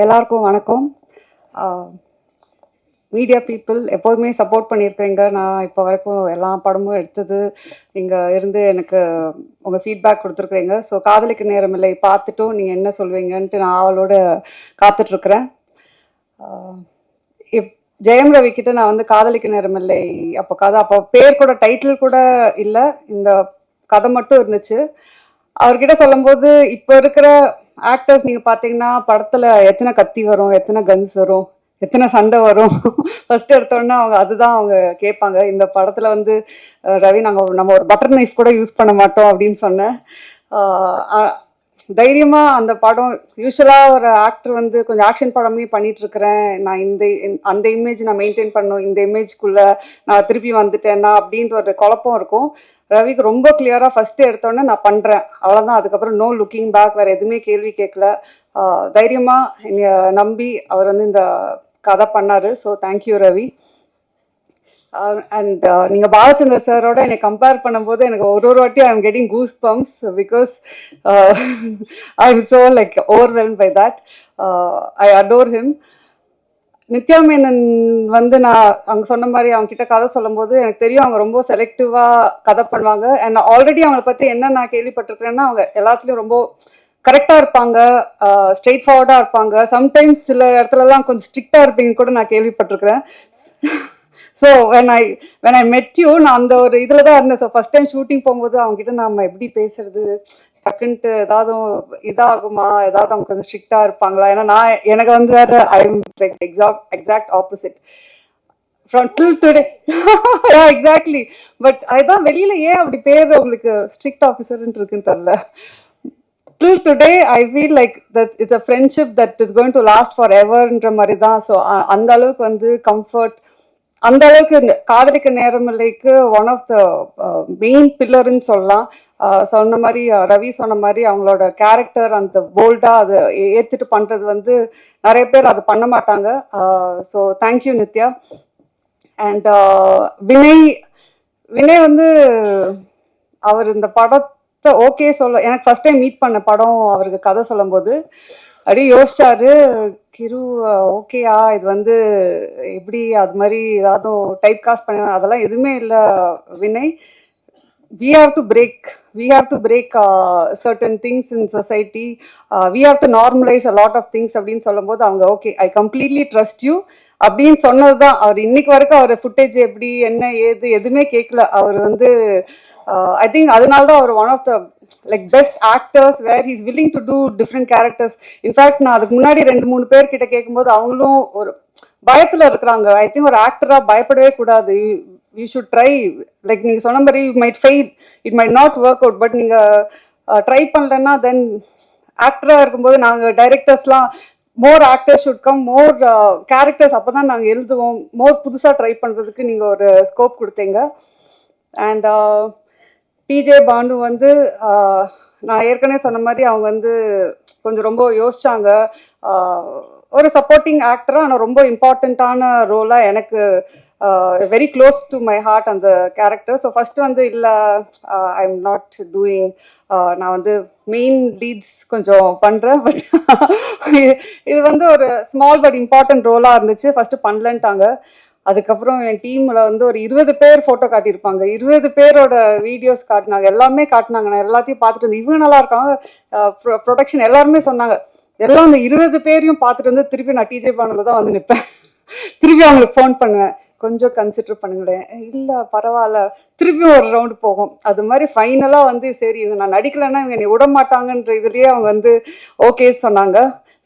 எல்லாருக்கும் வணக்கம். Media people எப்போதுமே சப்போர்ட் பண்ணியிருக்கீங்க. நான் இப்போ வரைக்கும் எல்லா படமும் எடுத்தது இங்கே இருந்து எனக்கு உங்கள் ஃபீட்பேக் கொடுத்துருக்குறீங்க. ஸோ காதலிக்கு நேரமில்லை பார்த்துட்டும் நீங்கள் என்ன சொல்வீங்கன்ட்டு நான் அவளோட காத்துட்ருக்குறேன். இப் ஜெயம் ரவி கிட்ட நான் வந்து காதலிக்க நேரமில்லை அப்போ கதை அப்போ பேர் கூட டைட்டில் கூட இல்லை. இந்த கதை மட்டும் இருந்துச்சு. அவர்கிட்ட சொல்லும்போது இப்போ இருக்கிற ஆக்டர்ஸ் நீங்கள் பார்த்தீங்கன்னா படத்தில் எத்தனை கத்தி வரும் எத்தனை கன்ஸ் வரும் எத்தனை சண்டை வரும்? ஃபர்ஸ்ட் எடுத்தோடனே அவங்க அதுதான் அவங்க கேட்பாங்க. இந்த படத்தில் வந்து ரவி நாங்கள் நம்ம ஒரு பட்டர் நைஃப் கூட யூஸ் பண்ண மாட்டோம் அப்படின்னு சொன்னேன். தைரியமாக தைரியமா அந்த படம் யூஸ்வலா ஒரு ஆக்டர் வந்து கொஞ்சம் ஆக்ஷன் படமே பண்ணிட்டு இருக்கிறேன் நான் இந்த இந்த- அந்த இமேஜ் நான் மெயின்டைன் பண்ணும் இந்த இமேஜ்க்குள்ள நான் திருப்பி வந்துட்டேன்னா அப்படின்ற ஒரு குழப்பம் இருக்கும். ரவிக்கு ரொம்ப கிளியராக ஃபஸ்ட்டு எடுத்தோடனே நான் பண்ணுறேன் அவ்வளோதான் அதுக்கப்புறம் நோ லுக்கிங் பேக் வேறு எதுவுமே கேள்வி கேட்கல தைரியமாக என்னை நம்பி அவர் வந்து இந்த கதை பண்ணார். So thank you Ravi. அண்ட் நீங்கள் பாலச்சந்தர் சாரோட என்னை கம்பேர் பண்ணும்போது எனக்கு ஒரு ஒரு வாட்டி I am getting goose bumps because I am so like overwhelm by that I adore him Nithya Menon வந்து நான் அவங்க சொன்ன மாதிரி அவங்க கிட்ட கதை சொல்லும்போது எனக்கு தெரியும் அவங்க ரொம்ப செலக்டிவா கதை பண்ணுவாங்க. அண்ட் ஆல்ரெடி அவங்கள பத்தி என்ன நான் கேள்விப்பட்டிருக்கிறேன்னா அவங்க எல்லாத்துலயும் ரொம்ப கரெக்டா இருப்பாங்க ஸ்ட்ரெயிட் ஃபார்வர்டா இருப்பாங்க. சம்டைம்ஸ் சில இடத்துலலாம் கொஞ்சம் ஸ்ட்ரிக்டா இருப்பீங்கன்னு கூட நான் கேள்விப்பட்டிருக்கிறேன். So when I when I met you நான் அந்த ஒரு இதில் தான் இருந்தேன். ஸோ ஃபஸ்ட் டைம் ஷூட்டிங் போகும்போது அவங்க கிட்ட நாம எப்படி பேசுறது? டக்குன்ட்டு ஏதாவது இதாகுமா? ஏதாவது அவங்க கொஞ்சம் ஸ்ட்ரிக்டாக இருப்பாங்களா? ஏன்னா நான் எனக்கு வந்து வேறு I am like exact exact opposite from till today exactly but அதுதான் வெளியில் ஏன் அப்படி பேர் உங்களுக்கு ஸ்ட்ரிக்ட் ஆஃபீஸர்ன்ட்டு இருக்குன்னு தெரில till today I feel like that it's a friendship that is going to last for எவர்ன்ற மாதிரி தான். ஸோ அந்த அளவுக்கு வந்து கம்ஃபர்ட் அந்த அளவுக்கு இந்த காதலிக்க நேரமில்லைக்கு ஒன் ஆஃப் த மெயின் பில்லர்ன்னு சொல்லலாம். சொன்ன மாதிரி ரவி சொன்ன மாதிரி அவங்களோட கேரக்டர் அந்த போல்டா அதை ஏற்றுட்டு ஏத்துட்டு பண்றது வந்து நிறைய பேர் அதை பண்ண மாட்டாங்க. So thank you Nithya. And Vinay Vinay வந்து அவர் இந்த படத்தை ஓகே சொல்ல எனக்கு ஃபர்ஸ்ட் டைம் மீட் பண்ண படம் அவருக்கு கதை சொல்லும்போது. அப்படியே யோசிச்சாரு கிரு ஓகேயா இது வந்து எப்படி அது மாதிரி ஏதாவது டைப் காஸ்ட் பண்ண அதெல்லாம் எதுவுமே இல்லை Vinay. We have to break we have to break uh, certain things in society. Uh, we have to normalize a lot of things அப்படின்னு சொல்லும்போது அவங்க okay I completely trust you அப்படின்னு சொன்னதுதான் அவர். இன்னைக்கு வரைக்கும் அவர் ஃபுட்டேஜ் எப்படி என்ன ஏது எதுவுமே கேட்கல. அவர் வந்து uh, ஐ திங்க் அதனால தான் அவர் one of the like best actors where he's willing to do different characters in fact நான் அதுக்கு முன்னாடி ரெண்டு மூணு பேர் கிட்ட கேட்கும்போது அவங்களும் ஒரு பயத்துல இருக்கிறாங்க. ஐ திங்க் ஒரு ஆக்டரா பயப்படவே கூடாது. யூ ஷுட் ட்ரை லைக் நீங்கள் சொன்ன மாதிரி you might fail it might not work out but நீங்கள் ட்ரை பண்ணலன்னா தென் ஆக்டராக இருக்கும்போது நாங்கள் டைரக்டர்ஸ்லாம் more actors should come more characters அப்பதான் நாங்கள் எழுதுவோம். மோர் புதுசாக ட்ரை பண்ணுறதுக்கு நீங்கள் ஒரு ஸ்கோப் கொடுத்தீங்க. அண்ட் டிஜே பானு வந்து uh, நான் ஏற்கனவே சொன்ன மாதிரி அவங்க வந்து கொஞ்சம் ரொம்ப யோசிச்சாங்க. Uh, ஒரு சப்போர்ட்டிங் ஆக்டராக ஆனால் ரொம்ப இம்பார்ட்டண்ட்டான ரோலாக எனக்கு very close to my heart அந்த கேரக்டர் ஸோ ஃபஸ்ட்டு வந்து இல்லை ஐ எம் நாட் டூயிங் நான் வந்து மெயின் லீட்ஸ் கொஞ்சம் பண்ணுறேன் பட் இது வந்து ஒரு ஸ்மால் பட் இம்பார்ட்டன்ட் ரோலாக இருந்துச்சு. ஃபஸ்ட்டு பண்ணலன்ட்டாங்க. அதுக்கப்புறம் என் டீமில் வந்து ஒரு இருபது பேர் ஃபோட்டோ காட்டியிருப்பாங்க. இருபது பேரோட வீடியோஸ் காட்டினாங்க. எல்லாமே காட்டினாங்க. நான் எல்லாத்தையும் பார்த்துட்டு இருந்தேன். இவங்க நல்லா இருக்காங்க. Uh, ப்ரொடக்ஷன் எல்லாருமே சொன்னாங்க. எல்லாம் அந்த இருபது பேரையும் பார்த்துட்டு வந்து திருப்பி நான் டிஜே பானில் தான் வந்து நிற்பேன் திருப்பி அவங்களுக்கு ஃபோன் பண்ணுவேன். கொஞ்சம் கன்சிடர் பண்ணுங்களேன். இல்லை பரவாயில்ல. திருப்பி ஒரு ரவுண்டு போகும். அது மாதிரி ஃபைனலாக வந்து சரி இவங்க நான் நடிக்கலைன்னா இவங்க என்னை விட மாட்டாங்கன்ற இதுலேயே அவங்க வந்து ஓகே சொன்னாங்க.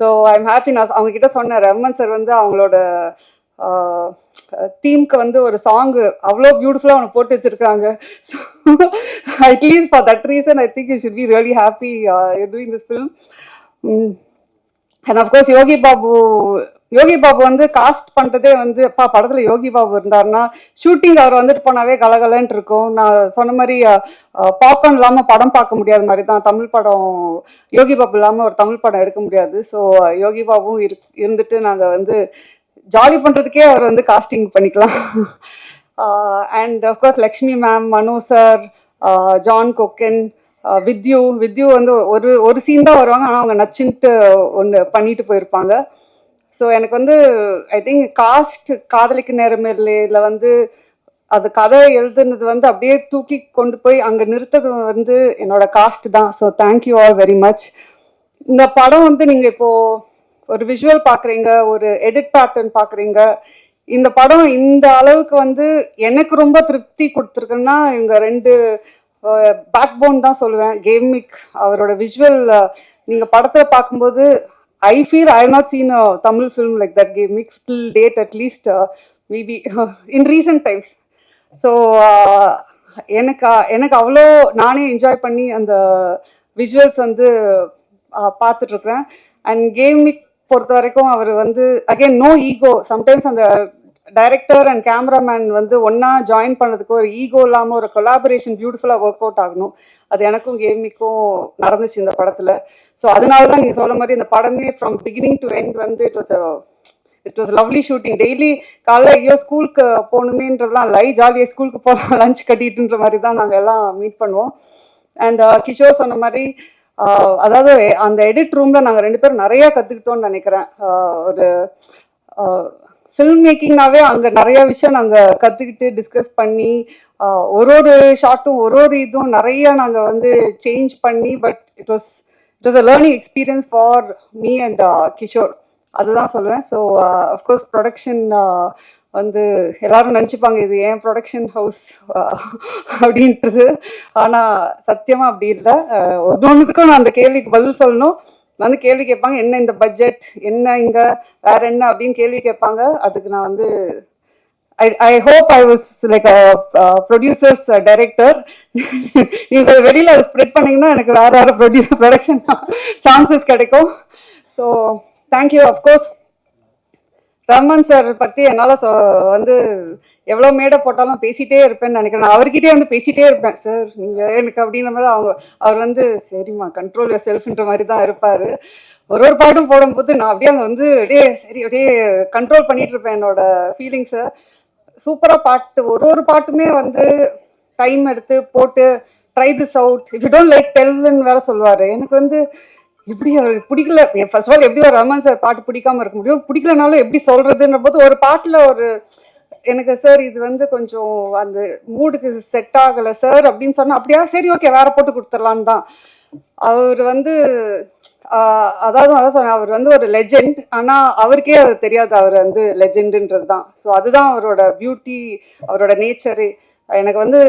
ஸோ ஐ எம் ஹாப்பி நான் அவங்க கிட்ட சொன்னேன். ரமன் சார் வந்து அவங்களோட தீம்க்கு வந்து ஒரு சாங் அவ்வளோ பியூட்டிஃபுல்லாக அவனை போட்டு வச்சிருக்காங்க so at least for that reason I think you should be really happy doing this film and of course Yogi Babu Yogi Babu வந்து காஸ்ட் பண்ணுறதே வந்து அப்பா படத்தில் யோகி பாபு இருந்தாருன்னா ஷூட்டிங் அவர் வந்துட்டு போனாவே கலகலன்ட்டு இருக்கும். நான் சொன்ன மாதிரி பாப்கார்ன் இல்லாமல் படம் பார்க்க முடியாத மாதிரி தான். தமிழ் படம் யோகி பாபு இல்லாமல் ஒரு தமிழ் படம் எடுக்க முடியாது. ஸோ யோகி பாபுவும் இரு இருந்துட்டு நாங்கள் வந்து ஜாலி பண்ணுறதுக்கே அவர் வந்து காஸ்டிங் பண்ணிக்கலாம். And of course Lakshmi ma'am Manu sir John Kokken Vidyu Vidyu வந்து ஒரு ஒரு சீன் தான் வருவாங்க. ஆனால் அவங்க நச்சுன்ட்டு ஒன்று பண்ணிட்டு போயிருப்பாங்க. ஸோ எனக்கு வந்து ஐ திங்க் காஸ்ட் காதலிக்கு இல்லை. வந்து அது கதை எழுதுனது வந்து அப்படியே தூக்கி கொண்டு போய் அங்கே நிறுத்தது வந்து என்னோட காஸ்ட் தான். So thank you all very much இந்த படம் வந்து நீங்கள் இப்போது ஒரு விஷுவல் பார்க்குறீங்க ஒரு எடிட் பேட்டர்ன் பார்க்குறீங்க. இந்த படம் இந்த அளவுக்கு வந்து எனக்கு ரொம்ப திருப்தி கொடுத்துருக்குன்னா இவங்க ரெண்டு பேக் போன் தான் சொல்லுவேன். கேமிக் அவரோட விஷுவல் நீங்கள் படத்தில் பார்க்கும்போது I feel I not seen a Tamil film like that comic till date at least maybe in recent times so எனக்கு எனக்கு அவ்வளோ நானே என்ஜாய் பண்ணி அந்த விஷுவல்ஸ் வந்து பார்த்துட்ருக்குறேன் அண்ட் கேமிக் பொறுத்த வரைக்கும் அவர் வந்து அகைன் நோ ஈகோ சம்டைம்ஸ் அந்த டைரக்டர் அண்ட் கேமராமேன் வந்து ஒன்றா ஜாயின் பண்ணதுக்கு ஒரு ஈகோ இல்லாமல் ஒரு கொலாபரேஷன் பியூட்டிஃபுல்லாக ஒர்க் அவுட் ஆகணும். அது எனக்கும் கேமிக்கும் நடந்துச்சு இந்த படத்தில். ஸோ அதனால தான் நீங்கள் சொல்ல மாதிரி இந்த படமே ஃப்ரம் பிகினிங் டு எண்ட் வந்து it was it was lovely shooting daily காலைல ஐயோ ஸ்கூலுக்கு போகணுமேன்றதுலாம் லை ஜாலியாக ஸ்கூலுக்கு போகலாம் லஞ்ச் கட்டிட்டுன்ற மாதிரி தான் நாங்கள் எல்லாம் மீட் பண்ணுவோம். அண்ட் uh, கிஷோர் சொன்ன மாதிரி uh, அதாவது அந்த எடிட் ரூமில் நாங்கள் ரெண்டு பேரும் நிறையா கற்றுக்கிட்டோம்னு நினைக்கிறேன். Uh, ஒரு ஃபில்ம் மேக்கிங்னாவே அங்கே நிறைய விஷயம் நாங்கள் கற்றுக்கிட்டு டிஸ்கஸ் பண்ணி ஒரு ஒரு ஷார்ட்டும் ஒரு ஒரு இதுவும் நிறைய நாங்கள் வந்து சேஞ்ச் பண்ணி but it was it was a learning experience for me and Kishore அதுதான் சொல்லுவேன். ஸோ அஃப்கோர்ஸ் ப்ரொடக்ஷன் வந்து எல்லாரும் நினச்சிப்பாங்க இது ஏன் ப்ரொடக்ஷன் ஹவுஸ் அப்படின்றது. ஆனால் சத்தியமாக அப்படி இல்லை. ஒரு ஒன்றுத்துக்கும் நான் அந்த கேள்விக்கு பதில் சொல்லணும். வந்து கேள்வி கேட்பாங்க என்ன இந்த பட்ஜெட் என்ன இங்கே வேற என்ன அப்படின்னு கேள்வி கேட்பாங்க. அதுக்கு நான் வந்து I I hope I was like producers director நீங்கள் வெளியில் அதை ஸ்ப்ரெட் பண்ணீங்கன்னா எனக்கு வேற வேற ப்ரொடியூஸ் ப்ரொடக்ஷன் சான்சஸ் கிடைக்கும். So thank you of course Raman sir பற்றி என்னால் வந்து எவ்வளோ மேடை போட்டாலும் பேசிட்டே இருப்பேன்னு நினைக்கிறேன். அவர்கிட்டே வந்து பேசிட்டே இருப்பேன். சார் நீங்கள் எனக்கு அப்படின்ற மாதிரி அவங்க அவர் வந்து சரிம்மா கண்ட்ரோல் செல்ஃப்ன்ற மாதிரி தான் இருப்பார். ஒரு ஒரு பாட்டும் போடும்போது நான் அப்படியே அங்கே வந்து அப்படியே சரி அப்படியே கண்ட்ரோல் பண்ணிட்டு இருப்பேன் என்னோட ஃபீலிங்ஸை சூப்பராக பாட்டு ஒரு ஒரு பாட்டுமே வந்து டைம் எடுத்து போட்டு try this out if you don't like டெல்னு வேற சொல்லுவார். எனக்கு வந்து எப்படி அவருக்கு பிடிக்கல? ஃபர்ஸ்ட் ஆஃப் ஆல் எப்படி ஒரு ரமன் சார் பாட்டு பிடிக்காம இருக்க முடியும்? பிடிக்கலனாலும் எப்படி சொல்றதுன்ற போது ஒரு பாட்டில் ஒரு எனக்கு சார் இது வந்து கொஞ்சம் அந்த மூடுக்கு செட் ஆகலை சார் அப்படின்னு சொன்னா அப்படியா? சரி ஓகே வேற போட்டு கொடுத்துடலான்னு தான். அவர் வந்து அதாவது அதான் சொன்னேன் அவர் வந்து ஒரு லெஜெண்ட் ஆனால் அவருக்கே அது தெரியாது அவர் வந்து லெஜெண்டுன்றது தான். ஸோ அதுதான் அவரோட பியூட்டி அவரோட நேச்சரு எனக்கு வந்து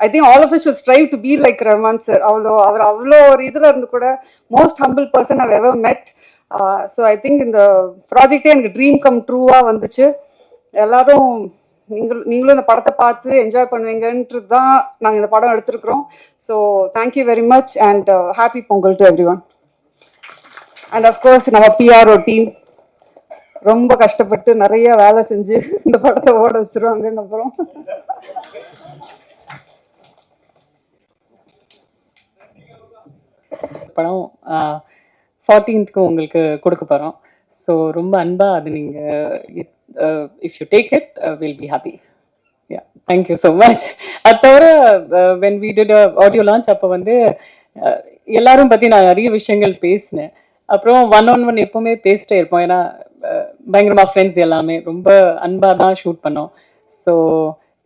I think all of is should strive to be like Rahman sir அவ்வளோ அவர் அவ்வளோ ஒரு இதில் இருந்து கூட most humble person I ever met so I think இந்த ப்ராஜெக்டே எனக்கு ட்ரீம் கம் ட்ரூவாக வந்துச்சு. எல்லாரும் நீங்கள் நீங்களும் இந்த படத்தை பார்த்து என்ஜாய் பண்ணுவீங்கன்றது தான் நாங்கள் இந்த படம் எடுத்திருக்கிறோம். So thank you very much and happy Pongal to everyone and of course நம்ம பிஆர்ஓ டீம் ரொம்ப கஷ்டப்பட்டு நிறைய வேலை செஞ்சு இந்த படத்தை ஓட வச்சுருவாங்க அப்புறம். படம் ஃபார்டீன்த்க்கு உங்களுக்கு கொடுக்க போகிறோம் ஸோ ரொம்ப அன்பாக அது நீங்கள் if you take it will be happy yeah thank you so much அது தவிர when we did audio launch அப்போ வந்து எல்லாரும் பற்றி நான் நிறைய விஷயங்கள் பேசினேன். அப்புறம் ஒன் ஆன் ஒன் எப்போவுமே பேசிட்டே இருப்போம். ஏன்னா பயங்கரமாக ஃப்ரெண்ட்ஸ் எல்லாமே. ரொம்ப அன்பாக தான் ஷூட் பண்ணோம். So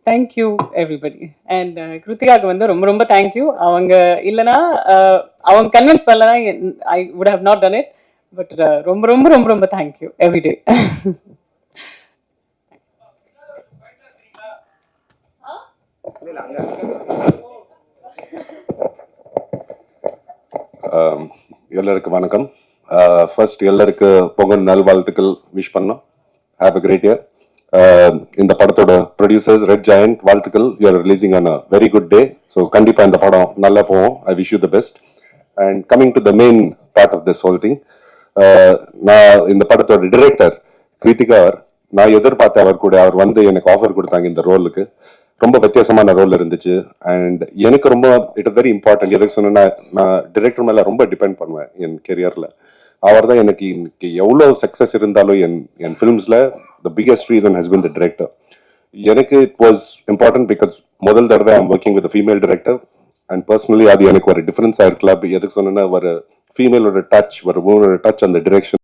thank you everybody and கிருத்திகாவுக்கு வந்து ரொம்ப ரொம்ப தேங்க்யூ அவங்க இல்லைன்னா uh, அவங்க கன்வின்ஸ் பண்ணலனா I would have not done it but ரொம்ப ரொம்ப ரொம்ப ரொம்ப தேங்க்யூ எவ்ரிடே எல்லாருக்கும் வணக்கம். Uh, ஃபர்ஸ்ட் எல்லாருக்கு பொங்கல் நல்வாழ்த்துக்கள் விஷ் பண்ணோம். Have a great year Um, இந்த படத்தோட ப்ரொடியூசர்ஸ் ரெட் ஜாயண்ட் வாழ்த்துக்கள். You're releasing on a very good day so கண்டிப்பாக இந்த படம் நல்லா போவோம் I wish you the best and coming to the main part of this whole thing நான் இந்த படத்தோட டிரெக்டர் கிருத்திகா அவர் நான் எதிர்பார்த்த அவர் கூட அவர் வந்து எனக்கு ஆஃபர் கொடுத்தாங்க இந்த ரோலுக்கு ரொம்ப வித்தியாசமான ரோல் இருந்துச்சு. அண்ட் எனக்கு ரொம்ப இட் வெரி இம்பார்ட்டன்ட் எதுக்கு சொன்னா நான் டிரெக்டர் மேல ரொம்ப டிபெண்ட் பண்ணுவேன் என் கெரியர்ல அவர் தான் எனக்கு இன்னைக்கு எவ்வளோ சக்ஸஸ் இருந்தாலும் என் என் ஃபிலிம்ஸில் the biggest reason has been the director எனக்கு இட் வாஸ் இம்பார்ட்டன்ட் பிகாஸ் முதல் தடவை I'm working with female director and personally அது எனக்கு ஒரு டிஃப்ரென்ஸாக இருக்கலாம். எதுக்கு சொன்னேன்னா ஒரு ஃபீமேலோட டச் ஒரு உமனோட டச் அந்த டிரெக்ஷன்